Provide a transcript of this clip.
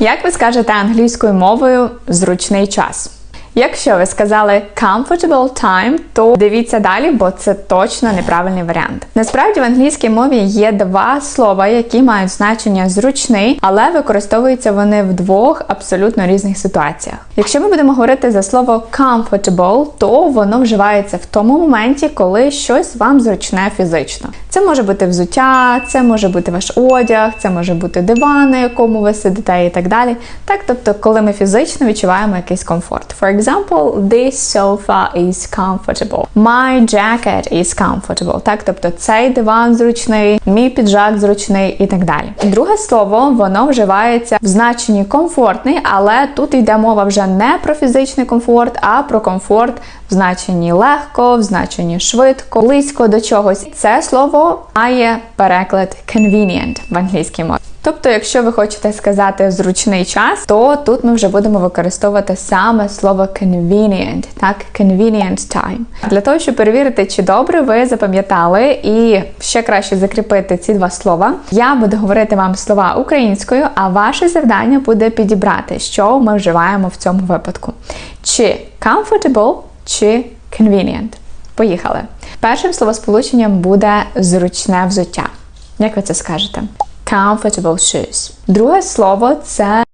Як ви скажете англійською мовою зручний час? Якщо ви сказали comfortable time, то дивіться далі, бо це точно неправильний варіант. Насправді в англійській мові є два слова, які мають значення зручний, але використовуються вони в двох абсолютно різних ситуаціях. Якщо ми будемо говорити за слово comfortable, то воно вживається в тому моменті, коли щось вам зручне фізично. Це може бути взуття, це може бути ваш одяг, це може бути диван, на якому ви сидите, і так далі. Так, тобто, коли ми фізично відчуваємо якийсь комфорт. For example, this sofa is comfortable. My jacket is comfortable. Так, тобто цей диван зручний, мій піджак зручний і так далі. Друге слово, воно вживається в значенні комфортний, але тут йде мова вже не про фізичний комфорт, а про комфорт в значенні легко, в значенні швидко, близько до чогось. Це слово має переклад convenient в англійській мові. Тобто, якщо ви хочете сказати зручний час, то тут ми вже будемо використовувати саме слово convenient, так, convenient time. Для того, щоб перевірити, чи добре ви запам'ятали і ще краще закріпити ці два слова, я буду говорити вам слова українською, а ваше завдання буде підібрати, що ми вживаємо в цьому випадку. Чи comfortable, чи convenient. Поїхали. Першим словосполученням буде зручне взуття. Як ви це скажете? Comfortable shoes. Друге слово це